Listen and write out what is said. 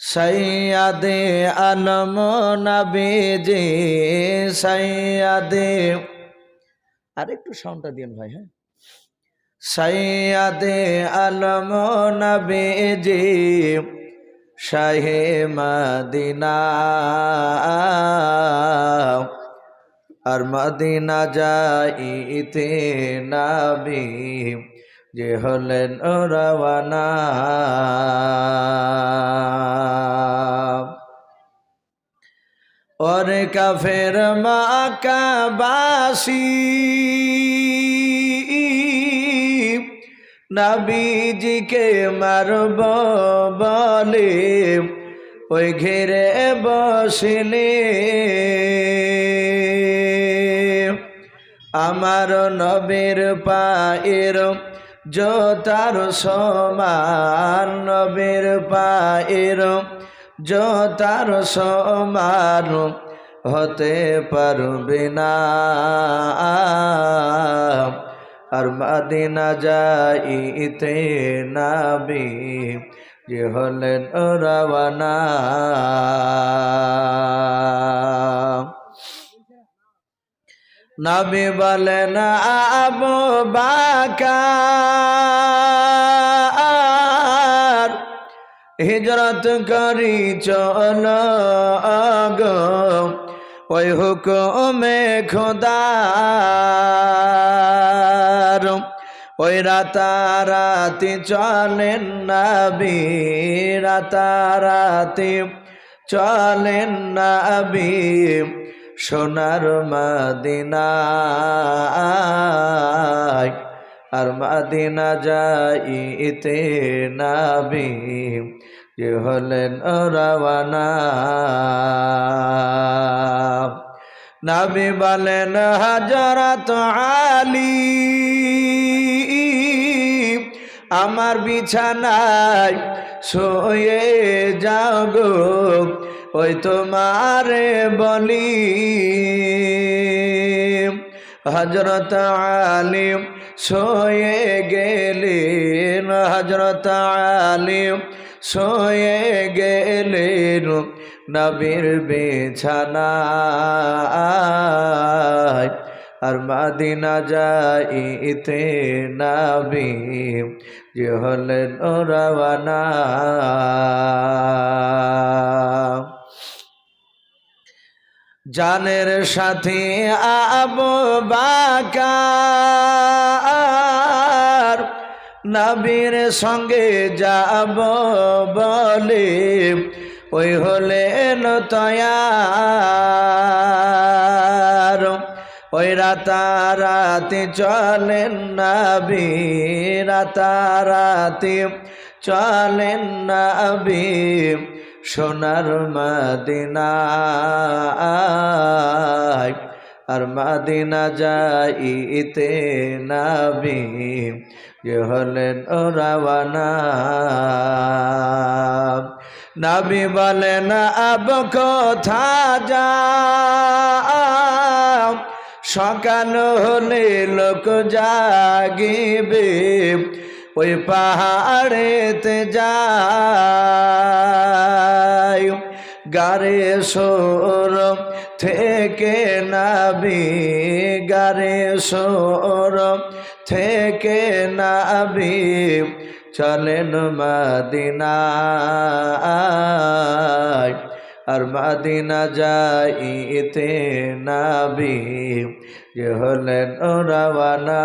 সৈয়াদে আলম নবীজি সৈয়াদে আর একটু সাউন্ডটা দিন ভাই হ্যাঁ? সৈয়াদে আলম নবীজি শাহে মদিনা, আর মদিনা যাইতে নাবি। যে হলেন রওয়ানা। ওরে কাফের মাকাবাসী, নবীজিকে মারব বলে, ওই ঘেরে বসলে। আমার নবীর পায়ের জোতার সমান নবীর পায়ের জোতার সমান হতে পারবে না। আর মাদিনা যাইতে নাবি, যে হলেন রওয়ানা। নবী বলেন, আবু বাকার, হিজরত করি চল গো, ওই হুকুমে খোদার। ওই রাতারাতি চলেন নবী, রাতারাতি চলেন নবী। সোনার মাদিনায়, আর মাদিনা যাইতে নাবি, যে হলেন রওয়ানা। নাবি বলেন হাজরত আলী, আমার বিছানায় শুয়ে যাও গো। ওই তোমারে বলি। হজরত আলিম সোয়ে গেলেন হজরত আলিম সোয়ে গেলেন নবীর বেছানায় আর মাদিনা যাইতে নাবি। যে হলেন রওয়ানা জানের সাথে আবু বাকার নবীর সঙ্গে যাব বলে, ওই হলেন তয়ার। ওই রাতারাতি চলেন নবী, রাতারাতি চলেন নবী। সোনার মাদিনায়, আর মাদিনা যাইতে নাবি, যে হলেন ও রাওয়ানা। নাবি বলেন, আব কথা যা সকাল হলে লোক জাগিবে, ওই পাহাড়েতে যায় গারে সোর থেকে নাবি, গারে সোর থেকে নাবি, চলেন মাদিনায়। আর মাদিনা যাইতে নাবি, যে হলেন রাওয়ানা।